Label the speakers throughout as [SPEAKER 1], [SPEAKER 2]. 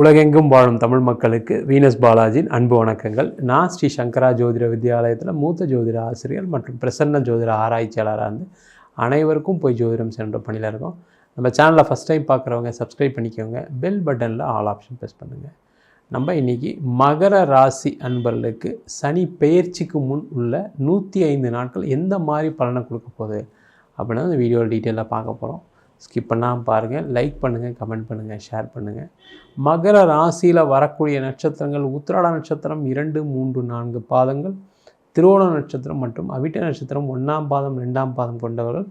[SPEAKER 1] உலகெங்கும் வாழும் தமிழ் மக்களுக்கு வீனஸ் பாலாஜியின் அன்பு வணக்கங்கள் நான் ஸ்ரீ சங்கரா ஜோதிட வித்யாலயத்தில் மூத்த ஜோதிட ஆசிரியர் மற்றும் பிரசன்ன ஜோதிட ஆராய்ச்சியாளராக இருந்து அனைவருக்கும் போய் ஜோதிடம் சென்ற பணியில் இருக்கோம் நம்ம சேனலில் ஃபஸ்ட் டைம் பார்க்குறவங்க சப்ஸ்கிரைப் பண்ணிக்கோங்க பெல் பட்டனில் ஆல் ஆப்ஷன் ப்ரெஸ் பண்ணுங்கள் நம்ம இன்றைக்கி மகர ராசி அன்பர்களுக்கு சனி பெயர்ச்சிக்கு முன் உள்ள நூற்றி ஐந்து நாட்கள் எந்த மாதிரி பலனை கொடுக்க போகுது அப்படின்னா அந்த வீடியோவில் டீட்டெயிலாக பார்க்க போகிறோம் ஸ்கிப் பண்ணாமல் பாருங்கள் லைக் பண்ணுங்கள் கமெண்ட் பண்ணுங்கள் ஷேர் பண்ணுங்கள் மகர ராசியில் வரக்கூடிய நட்சத்திரங்கள் உத்திராட நட்சத்திரம் இரண்டு மூன்று நான்கு பாதங்கள் திருவோண நட்சத்திரம் மற்றும் அவிட்ட நட்சத்திரம் ஒன்றாம் பாதம் ரெண்டாம் பாதம் கொண்டவர்கள்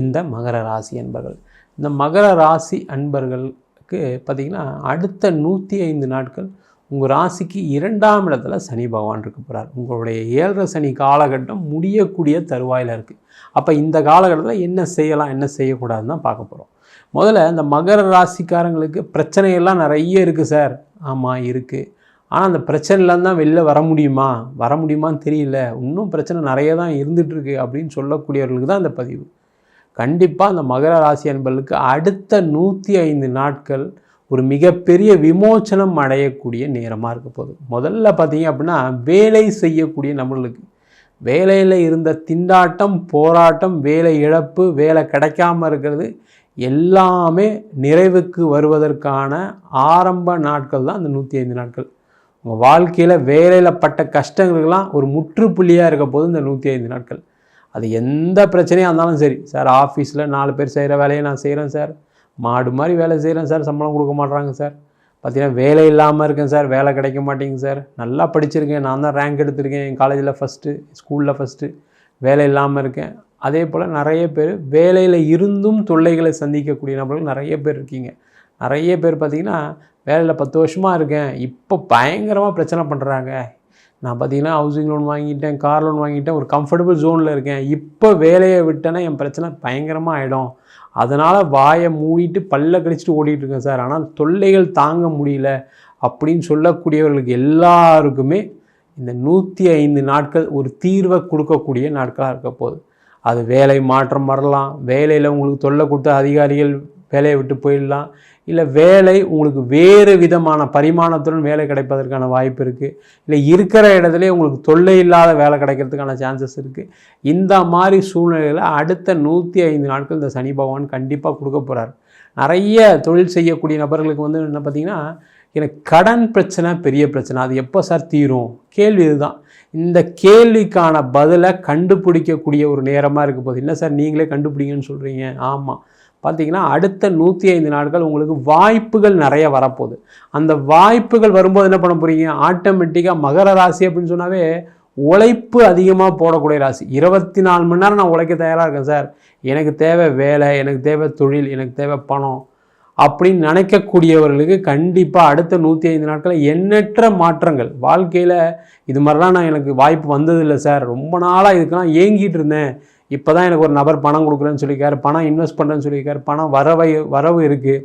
[SPEAKER 1] இந்த மகர ராசி அன்பர்கள் இந்த மகர ராசி அன்பர்களுக்கு பார்த்திங்கன்னா அடுத்த நூற்றி ஐந்து நாட்கள் உங்கள் ராசிக்கு இரண்டாம் இடத்துல சனி பகவான் இருக்க போகிறார் உங்களுடைய ஏழரை சனி காலகட்டம் முடியக்கூடிய தருவாயில் இருக்குது அப்போ இந்த காலகட்டத்தில் என்ன செய்யலாம் என்ன செய்யக்கூடாதுன்னு தான் பார்க்க போகிறோம் முதல்ல இந்த மகர ராசிக்காரங்களுக்கு பிரச்சனையெல்லாம் நிறைய இருக்குது சார் ஆமாம் இருக்குது ஆனால் அந்த பிரச்சனைலாம் தான் வெளில வர முடியுமா வர முடியுமான்னு தெரியல இன்னும் பிரச்சனை நிறைய தான் இருந்துகிட்ருக்கு அப்படின்னு சொல்லக்கூடியவர்களுக்கு தான் இந்த பதிவு கண்டிப்பாக அந்த மகர ராசி அன்பர்களுக்கு அடுத்த நூற்றி ஐந்து நாட்கள் ஒரு மிகப்பெரிய விமோச்சனம் அடையக்கூடிய நேரமாக இருக்க போகுது முதல்ல பார்த்தீங்க அப்படின்னா வேலை செய்யக்கூடிய நம்மளுக்கு வேலையில் இருந்த திண்டாட்டம் போராட்டம் வேலை இழப்பு வேலை கிடைக்காம இருக்கிறது எல்லாமே நிறைவுக்கு வருவதற்கான ஆரம்ப நாட்கள் தான் அந்த நூற்றி ஐந்து நாட்கள் உங்கள் வாழ்க்கையில் வேலையில் பட்ட கஷ்டங்களுக்கெல்லாம் ஒரு முற்றுப்புள்ளியாக இருக்க போது இந்த நூற்றி ஐந்து நாட்கள் அது எந்த பிரச்சனையாக இருந்தாலும் சரி சார் ஆஃபீஸில் நாலு பேர் செய்கிற வேலையை நான் செய்கிறேன் சார் மாடு மாதிரி வேலை செய்கிறேன் சார் சம்பளம் கொடுக்க மாட்றாங்க சார் பார்த்தீங்கன்னா வேலை இல்லாமல் இருக்கேன் சார் வேலை கிடைக்க மாட்டேங்க சார் நல்லா படிச்சிருக்கேன் நான் தான் ரேங்க் எடுத்திருக்கேன் என் காலேஜில் ஃபஸ்ட்டு ஸ்கூலில் ஃபஸ்ட்டு வேலை இல்லாமல் இருக்கேன் அதே போல் நிறைய பேர் வேலையில் இருந்தும் தொல்லைகளை சந்திக்கக்கூடிய நபர்கள் நிறைய பேர் இருக்கீங்க நிறைய பேர் பார்த்திங்கன்னா வேலையில் பத்து வருஷமாக இருக்கேன் இப்போ பயங்கரமாக பிரச்சனை பண்ணுறாங்க நான் பார்த்தீங்கன்னா ஹவுசிங் லோன் வாங்கிட்டேன் கார் லோன் வாங்கிட்டேன் ஒரு கம்ஃபர்டபுள் ஜோனில் இருக்கேன் இப்போ வேலையை விட்டேன்னா என் பிரச்சனை பயங்கரமாக ஆகிடும் அதனால் வாயை மூடிட்டு பல்ல கடிச்சிட்டு இருக்கேன் சார் ஆனால் தொல்லைகள் தாங்க முடியல அப்படின்னு சொல்லக்கூடியவர்களுக்கு எல்லாருக்குமே இந்த நூற்றி ஐந்து நாட்கள் ஒரு தீர்வை கொடுக்கக்கூடிய நாட்களாக இருக்க போகுது அது வேலை மாற்றம் வரலாம் வேலையில் உங்களுக்கு தொல்லை கொடுத்த அதிகாரிகள் வேலையை விட்டு போயிடலாம் இல்லை வேலை உங்களுக்கு வேறு விதமான பரிமாணத்துடன் வேலை கிடைப்பதற்கான வாய்ப்பு இருக்குது இல்லை இருக்கிற இடத்துல உங்களுக்கு தொல்லை இல்லாத வேலை கிடைக்கிறதுக்கான சான்சஸ் இருக்குது இந்த மாதிரி சூழ்நிலையில் அடுத்த நூற்றி ஐந்து நாட்கள் இந்த சனி பகவான் கண்டிப்பாக கொடுக்க போகிறார் நிறைய தொழில் செய்யக்கூடிய நபர்களுக்கு வந்து என்ன பார்த்திங்கன்னா எனக்கு கடன் பிரச்சனை பெரிய பிரச்சனை அது எப்போ சார் தீரும் கேள்வி இதுதான் இந்த கேள்விக்கான பதிலை கண்டுபிடிக்கக்கூடிய ஒரு நேரமாக இருக்க போகுது என்ன சார் நீங்களே கண்டுபிடிங்கன்னு சொல்கிறீங்க ஆமாம் பார்த்தீங்கன்னா அடுத்த நூற்றி ஐந்து நாட்கள் உங்களுக்கு வாய்ப்புகள் நிறைய வரப்போகுது அந்த வாய்ப்புகள் வரும்போது என்ன பண்ண போகிறீங்க ஆட்டோமேட்டிக்காக மகர ராசி அப்படின்னு சொன்னாவே உழைப்பு அதிகமாக போடக்கூடிய ராசி இருபத்தி நாலு மணி நேரம் நான் உழைக்க தயாராக இருக்கேன் சார் எனக்கு தேவை வேலை எனக்கு தேவை தொழில் எனக்கு தேவை பணம் அப்படின்னு நினைக்கக்கூடியவர்களுக்கு கண்டிப்பாக அடுத்த நூற்றி ஐந்து நாட்களில் எண்ணற்ற மாற்றங்கள் வாழ்க்கையில் இது மாதிரிலாம் நான் எனக்கு வாய்ப்பு வந்ததில்லை சார் ரொம்ப நாளாக இதுக்கெல்லாம் ஏங்கிட்டு இருந்தேன் இப்போ தான் எனக்கு ஒரு நபர் பணம் கொடுக்குறேன்னு சொல்லியிருக்காரு பணம் இன்வெஸ்ட் பண்ணுறேன்னு சொல்லியிருக்காரு பணம் வரவை வரவு இருக்குது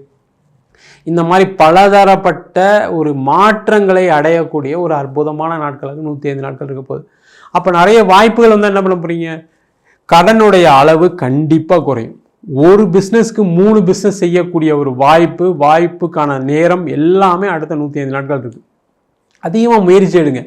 [SPEAKER 1] இந்த மாதிரி பலதரப்பட்ட ஒரு மாற்றங்களை அடையக்கூடிய ஒரு அற்புதமான வந்து நூற்றி ஐந்து நாட்கள் இருக்க போகுது அப்போ நிறைய வாய்ப்புகள் வந்து என்ன பண்ண போகிறீங்க கடனுடைய அளவு கண்டிப்பாக குறையும் ஒரு பிஸ்னஸ்க்கு மூணு பிஸ்னஸ் செய்யக்கூடிய ஒரு வாய்ப்பு வாய்ப்புக்கான நேரம் எல்லாமே அடுத்த நூற்றி ஐந்து நாட்கள் இருக்குது அதிகமாக முயற்சி எடுங்க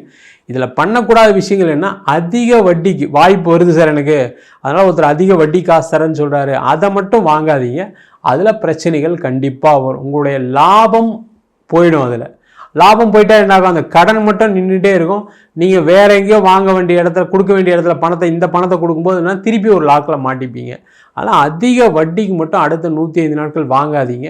[SPEAKER 1] இதில் பண்ணக்கூடாத விஷயங்கள் என்ன அதிக வட்டிக்கு வாய்ப்பு வருது சார் எனக்கு அதனால் ஒருத்தர் அதிக வட்டி காசு தரேன்னு சொல்கிறாரு அதை மட்டும் வாங்காதீங்க அதில் பிரச்சனைகள் கண்டிப்பாக வரும் உங்களுடைய லாபம் போயிடும் அதில் லாபம் போயிட்டா ஆகும் அந்த கடன் மட்டும் நின்றுட்டே இருக்கும் நீங்கள் வேற எங்கேயோ வாங்க வேண்டிய இடத்துல கொடுக்க வேண்டிய இடத்துல பணத்தை இந்த பணத்தை கொடுக்கும்போது என்ன திருப்பி ஒரு லாக்கில் மாட்டிப்பீங்க ஆனால் அதிக வட்டிக்கு மட்டும் அடுத்த நூற்றி ஐந்து நாட்கள் வாங்காதீங்க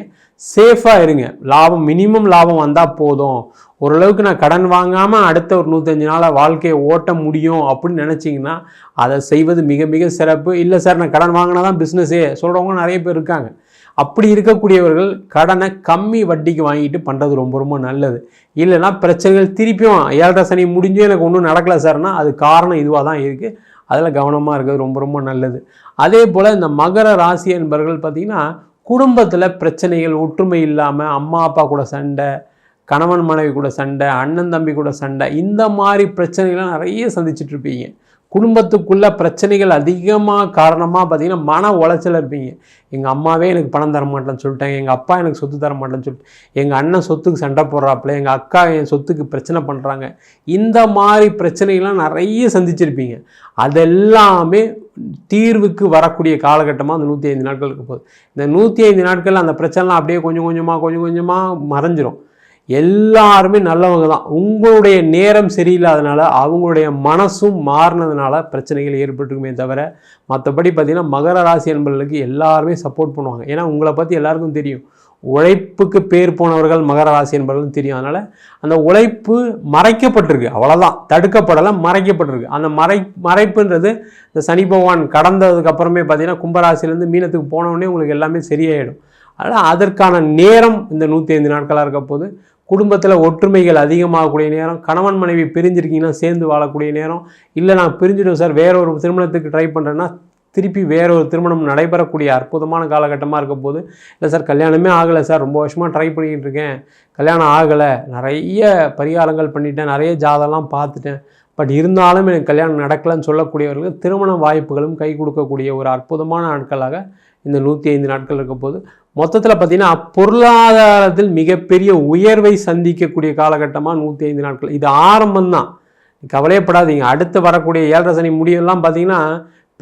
[SPEAKER 1] சேஃபாக இருங்க லாபம் மினிமம் லாபம் வந்தால் போதும் ஓரளவுக்கு நான் கடன் வாங்காமல் அடுத்த ஒரு நூற்றஞ்சு நாளாக வாழ்க்கையை ஓட்ட முடியும் அப்படின்னு நினச்சிங்கன்னா அதை செய்வது மிக மிக சிறப்பு இல்லை சார் நான் கடன் வாங்கினா தான் பிஸ்னஸே சொல்கிறவங்க நிறைய பேர் இருக்காங்க அப்படி இருக்கக்கூடியவர்கள் கடனை கம்மி வட்டிக்கு வாங்கிட்டு பண்ணுறது ரொம்ப ரொம்ப நல்லது இல்லைனா பிரச்சனைகள் திருப்பியும் ஏழரை சனி முடிஞ்சும் எனக்கு ஒன்றும் நடக்கலை சார்னா அது காரணம் இதுவாக தான் இருக்குது அதில் கவனமாக இருக்கிறது ரொம்ப ரொம்ப நல்லது அதே போல் இந்த மகர ராசி என்பர்கள் பார்த்திங்கன்னா குடும்பத்தில் பிரச்சனைகள் ஒற்றுமை இல்லாமல் அம்மா அப்பா கூட சண்டை கணவன் மனைவி கூட சண்டை அண்ணன் தம்பி கூட சண்டை இந்த மாதிரி பிரச்சனைகள்லாம் நிறைய இருப்பீங்க குடும்பத்துக்குள்ளே பிரச்சனைகள் அதிகமாக காரணமாக பார்த்திங்கன்னா மன உளைச்சல் இருப்பீங்க எங்கள் அம்மாவே எனக்கு பணம் தர மாட்டேன்னு சொல்லிட்டாங்க எங்கள் அப்பா எனக்கு சொத்து தர மாட்டேன்னு சொல்லிட்டு எங்கள் அண்ணன் சொத்துக்கு சண்டை போடுறாப்புல எங்கள் அக்கா என் சொத்துக்கு பிரச்சனை பண்ணுறாங்க இந்த மாதிரி பிரச்சனைகள்லாம் நிறைய சந்திச்சிருப்பீங்க அதெல்லாமே தீர்வுக்கு வரக்கூடிய காலகட்டமாக அந்த நூற்றி ஐந்து நாட்களுக்கு போகுது இந்த நூற்றி ஐந்து நாட்களில் அந்த பிரச்சனைலாம் அப்படியே கொஞ்சம் கொஞ்சமாக கொஞ்சம் கொஞ்சமாக மறைஞ்சிரும் எல்லாருமே நல்லவங்க தான் உங்களுடைய நேரம் சரியில்லாதனால அவங்களுடைய மனசும் மாறினதுனால பிரச்சனைகள் ஏற்பட்டுருக்குமே தவிர மற்றபடி பார்த்திங்கன்னா மகர ராசி அன்பர்களுக்கு எல்லாருமே சப்போர்ட் பண்ணுவாங்க ஏன்னா உங்களை பற்றி எல்லாருக்கும் தெரியும் உழைப்புக்கு பேர் போனவர்கள் மகர ராசி என்பவர்கள் தெரியும் அதனால் அந்த உழைப்பு மறைக்கப்பட்டிருக்கு அவ்வளோதான் தடுக்கப்படலை மறைக்கப்பட்டிருக்கு அந்த மறை மறைப்புன்றது இந்த சனி பகவான் கடந்ததுக்கப்புறமே பார்த்தீங்கன்னா கும்பராசிலேருந்து மீனத்துக்கு போனவுடனே உங்களுக்கு எல்லாமே சரியாயிடும் அதனால் அதற்கான நேரம் இந்த நூற்றி ஐந்து நாட்களாக இருக்க போது குடும்பத்தில் ஒற்றுமைகள் அதிகமாகக்கூடிய நேரம் கணவன் மனைவி பிரிஞ்சிருக்கீங்கன்னா சேர்ந்து வாழக்கூடிய நேரம் இல்லை நான் பிரிஞ்சிடும் சார் வேற ஒரு திருமணத்துக்கு ட்ரை பண்ணுறேன்னா திருப்பி வேற ஒரு திருமணம் நடைபெறக்கூடிய அற்புதமான காலகட்டமாக இருக்க போது இல்லை சார் கல்யாணமே ஆகலை சார் ரொம்ப வருஷமாக ட்ரை பண்ணிக்கிட்டு இருக்கேன் கல்யாணம் ஆகலை நிறைய பரிகாரங்கள் பண்ணிட்டேன் நிறைய ஜாதகம்லாம் பார்த்துட்டேன் பட் இருந்தாலும் எனக்கு கல்யாணம் நடக்கலைன்னு சொல்லக்கூடியவர்களுக்கு திருமண வாய்ப்புகளும் கை கொடுக்கக்கூடிய ஒரு அற்புதமான நாட்களாக இந்த நூற்றி ஐந்து நாட்கள் இருக்க போது மொத்தத்தில் பார்த்திங்கன்னா பொருளாதாரத்தில் மிகப்பெரிய உயர்வை சந்திக்கக்கூடிய காலகட்டமாக நூற்றி ஐந்து நாட்கள் இது ஆரம்பம்தான் கவலையப்படாதீங்க அடுத்து வரக்கூடிய ஏழரை சனி முடியெல்லாம் பார்த்திங்கன்னா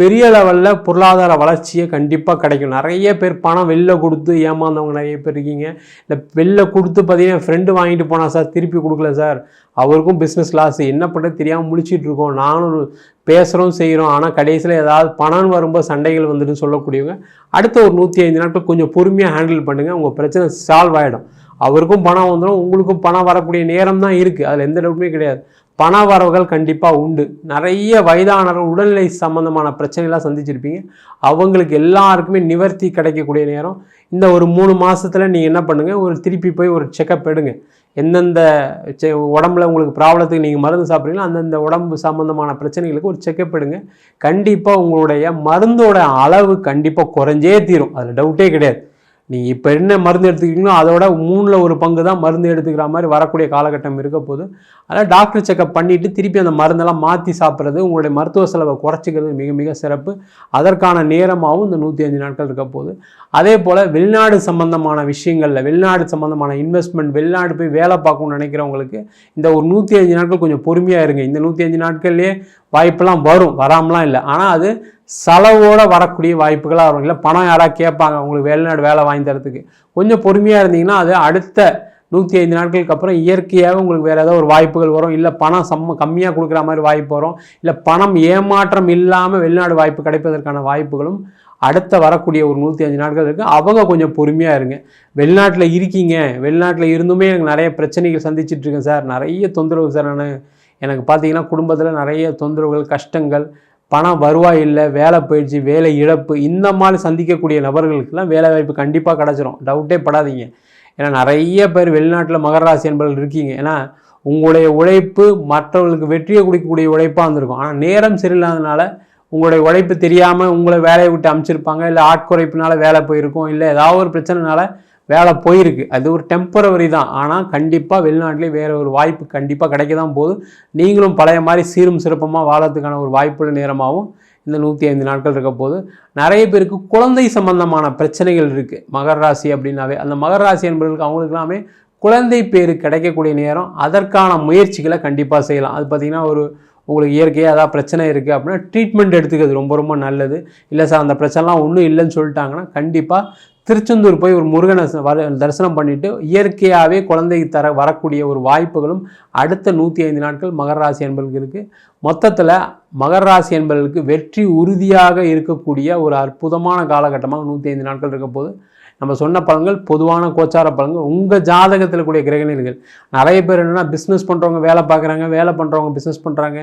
[SPEAKER 1] பெரிய லெவலில் பொருளாதார வளர்ச்சியை கண்டிப்பாக கிடைக்கும் நிறைய பேர் பணம் வெளில கொடுத்து ஏமாந்தவங்க நிறைய பேர் இருக்கீங்க இல்லை வெளில கொடுத்து பார்த்தீங்கன்னா ஃப்ரெண்டு வாங்கிட்டு போனால் சார் திருப்பி கொடுக்கல சார் அவருக்கும் பிஸ்னஸ் லாஸ் என்ன பண்ணுறது தெரியாமல் முழிச்சிட்டு இருக்கோம் நானும் பேசுகிறோம் செய்கிறோம் ஆனால் கடைசியில் ஏதாவது பணம் வரும்போது சண்டைகள் வந்துட்டு சொல்லக்கூடியவங்க அடுத்த ஒரு நூற்றி ஐந்து நாட்கள் கொஞ்சம் பொறுமையாக ஹேண்டில் பண்ணுங்கள் உங்கள் பிரச்சனை சால்வ் ஆகிடும் அவருக்கும் பணம் வந்துடும் உங்களுக்கும் பணம் வரக்கூடிய நேரம் தான் இருக்குது அதில் எந்த டவுட்டுமே கிடையாது பண வரவுகள் கண்டிப்பாக உண்டு நிறைய வயதானவர்கள் உடல்நிலை சம்மந்தமான பிரச்சனைலாம் சந்திச்சிருப்பீங்க அவங்களுக்கு எல்லாருக்குமே நிவர்த்தி கிடைக்கக்கூடிய நேரம் இந்த ஒரு மூணு மாதத்தில் நீங்கள் என்ன பண்ணுங்கள் ஒரு திருப்பி போய் ஒரு செக்கப் எடுங்க எந்தெந்த உடம்புல உங்களுக்கு ப்ராப்ளத்துக்கு நீங்கள் மருந்து சாப்பிட்றீங்களோ அந்தந்த உடம்பு சம்மந்தமான பிரச்சனைகளுக்கு ஒரு செக்கப் எடுங்க கண்டிப்பாக உங்களுடைய மருந்தோட அளவு கண்டிப்பாக குறைஞ்சே தீரும் அதில் டவுட்டே கிடையாது நீங்கள் இப்போ என்ன மருந்து எடுத்துக்கிட்டீங்களோ அதோட மூணில் ஒரு பங்கு தான் மருந்து எடுத்துக்கிற மாதிரி வரக்கூடிய காலகட்டம் இருக்க போது அதனால் டாக்டர் செக்கப் பண்ணிவிட்டு திருப்பி அந்த மருந்தெல்லாம் மாற்றி சாப்பிட்றது உங்களுடைய மருத்துவ செலவை குறைச்சிக்கிறது மிக மிக சிறப்பு அதற்கான நேரமாகவும் இந்த நூற்றி அஞ்சு நாட்கள் இருக்க போது அதே போல் வெளிநாடு சம்பந்தமான விஷயங்களில் வெளிநாடு சம்பந்தமான இன்வெஸ்ட்மெண்ட் வெளிநாடு போய் வேலை பார்க்கணும்னு நினைக்கிறவங்களுக்கு இந்த ஒரு நூற்றி அஞ்சு நாட்கள் கொஞ்சம் பொறுமையாக இருங்க இந்த நூற்றி அஞ்சு நாட்கள்லேயே வாய்ப்பெல்லாம் வரும் வராமலாம் இல்லை ஆனால் அது செலவோடு வரக்கூடிய வாய்ப்புகளாக வரும் இல்லை பணம் யாராவது கேட்பாங்க உங்களுக்கு வெளிநாடு வேலை வாங்கி தரத்துக்கு கொஞ்சம் பொறுமையாக இருந்தீங்கன்னா அது அடுத்த நூற்றி ஐந்து நாட்களுக்கு அப்புறம் இயற்கையாக உங்களுக்கு வேறு ஏதாவது ஒரு வாய்ப்புகள் வரும் இல்லை பணம் செம்ம கம்மியாக கொடுக்குற மாதிரி வாய்ப்பு வரும் இல்லை பணம் ஏமாற்றம் இல்லாமல் வெளிநாடு வாய்ப்பு கிடைப்பதற்கான வாய்ப்புகளும் அடுத்த வரக்கூடிய ஒரு நூற்றி அஞ்சு நாட்கள் இருக்குது அவங்க கொஞ்சம் பொறுமையாக இருங்க வெளிநாட்டில் இருக்கீங்க வெளிநாட்டில் இருந்துமே எனக்கு நிறைய பிரச்சனைகள் சந்திச்சிட்ருக்கேன் சார் நிறைய தொந்தரவு சார் நான் எனக்கு பார்த்தீங்கன்னா குடும்பத்தில் நிறைய தொந்தரவுகள் கஷ்டங்கள் பணம் வருவாய் இல்லை வேலை போயிடுச்சு வேலை இழப்பு இந்த மாதிரி சந்திக்கக்கூடிய நபர்களுக்கெல்லாம் வேலை வாய்ப்பு கண்டிப்பாக கிடச்சிரும் டவுட்டே படாதீங்க ஏன்னா நிறைய பேர் வெளிநாட்டில் மகராசி என்பவர்கள் இருக்கீங்க ஏன்னா உங்களுடைய உழைப்பு மற்றவர்களுக்கு வெற்றியை கொடுக்கக்கூடிய உழைப்பாக இருந்திருக்கும் ஆனால் நேரம் சரியில்லாதனால உங்களுடைய உழைப்பு தெரியாமல் உங்களை வேலையை விட்டு அமைச்சிருப்பாங்க இல்லை ஆட்குறைப்பினால் வேலை போயிருக்கும் இல்லை ஏதாவது ஒரு பிரச்சனைனால வேலை போயிருக்கு அது ஒரு டெம்பரவரி தான் ஆனால் கண்டிப்பாக வெளிநாட்டிலே வேறு ஒரு வாய்ப்பு கண்டிப்பாக கிடைக்க தான் போகுது நீங்களும் பழைய மாதிரி சீரும் சிறப்பமாக வாழறதுக்கான ஒரு வாய்ப்புள்ள நேரமாகவும் இந்த நூற்றி ஐந்து நாட்கள் இருக்க போது நிறைய பேருக்கு குழந்தை சம்பந்தமான பிரச்சனைகள் இருக்குது மகர ராசி அப்படின்னாவே அந்த மகர ராசி என்பவர்களுக்கு அவங்களுக்கெல்லாமே குழந்தை பேர் கிடைக்கக்கூடிய நேரம் அதற்கான முயற்சிகளை கண்டிப்பாக செய்யலாம் அது பார்த்திங்கன்னா ஒரு உங்களுக்கு இயற்கையாக ஏதாவது பிரச்சனை இருக்குது அப்படின்னா ட்ரீட்மெண்ட் எடுத்துக்கிறது ரொம்ப ரொம்ப நல்லது இல்லை சார் அந்த பிரச்சனைலாம் ஒன்றும் இல்லைன்னு சொல்லிட்டாங்கன்னா கண்டிப்பாக திருச்செந்தூர் போய் ஒரு முருகனை வர தரிசனம் பண்ணிவிட்டு இயற்கையாகவே குழந்தைக்கு தர வரக்கூடிய ஒரு வாய்ப்புகளும் அடுத்த நூற்றி ஐந்து நாட்கள் மகர ராசி என்பவர்களுக்கு இருக்குது மொத்தத்தில் மகர ராசி என்பதற்கு வெற்றி உறுதியாக இருக்கக்கூடிய ஒரு அற்புதமான காலகட்டமாக நூற்றி ஐந்து நாட்கள் இருக்க போது நம்ம சொன்ன பழங்கள் பொதுவான கோச்சார பழங்கள் உங்கள் ஜாதகத்தில் கூடிய கிரகணிகள் நிறைய பேர் என்னென்னா பிஸ்னஸ் பண்ணுறவங்க வேலை பார்க்குறாங்க வேலை பண்ணுறவங்க பிஸ்னஸ் பண்ணுறாங்க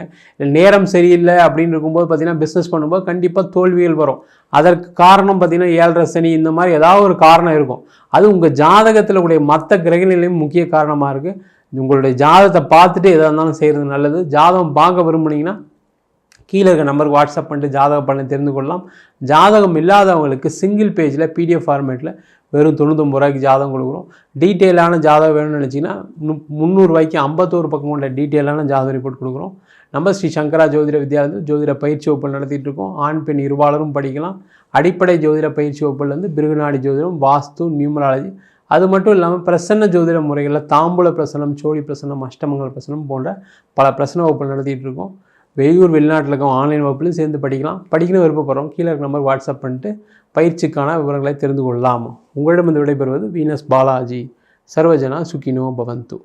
[SPEAKER 1] நேரம் சரியில்லை அப்படின்னு இருக்கும்போது பார்த்திங்கன்னா பிஸ்னஸ் பண்ணும்போது கண்டிப்பாக தோல்விகள் வரும் அதற்கு காரணம் பார்த்திங்கன்னா ஏழரை சனி இந்த மாதிரி ஏதாவது ஒரு காரணம் இருக்கும் அது உங்கள் ஜாதகத்தில் கூடிய மற்ற கிரகநிலையும் முக்கிய காரணமாக இருக்குது உங்களுடைய ஜாதகத்தை பார்த்துட்டு எதாக இருந்தாலும் செய்கிறது நல்லது ஜாதகம் பார்க்க விரும்புனீங்கன்னா கீழே இருக்க நம்பருக்கு வாட்ஸ்அப் பண்ணிட்டு ஜாதக பலனை தெரிந்து கொள்ளலாம் ஜாதகம் இல்லாதவங்களுக்கு சிங்கிள் பேஜில் பிடிஎஃப் ஃபார்மேட்டில் வெறும் தொண்ணூத்தொம்பது ரூபாய்க்கு ஜாதகம் கொடுக்குறோம் டீட்டெயிலான ஜாதகம் வேணும்னு நினச்சிங்கன்னா முந்நூறுரூவாய்க்கு ஐம்பத்தோரு பக்கம் கொண்ட டீட்டெயிலான ஜாதக ரிப்போர்ட் கொடுக்குறோம் நம்ம ஸ்ரீ சங்கரா ஜோதிட வித்யாலயம் ஜோதிட பயிற்சி வகுப்பு நடத்திட்டு இருக்கோம் ஆண் பெண் இருவாளரும் படிக்கலாம் அடிப்படை ஜோதிட பயிற்சி வகுப்புலேருந்து பிருகுநாடி ஜோதிடம் வாஸ்து நியூமராலஜி அது மட்டும் இல்லாமல் பிரசன்ன ஜோதிட முறைகளில் தாம்பூல பிரசனம் சோழி பிரசனம் அஷ்டமங்கல பிரசனம் போன்ற பல பிரசன வகுப்புகள் நடத்திட்டு இருக்கோம் வெளியூர் வெளிநாட்டில் இருக்கும் ஆன்லைன் வகுப்புலையும் சேர்ந்து படிக்கலாம் படிக்கணும் விருப்பப்படுறோம் கீழே இருக்க நம்பர் வாட்ஸ்அப் பண்ணிட்டு பயிற்சிக்கான விவரங்களை தெரிந்து கொள்ளலாம் உங்களிடம் வந்து விடைபெறுவது வீனஸ் பாலாஜி சர்வஜனா சுக்கினோ பவந்து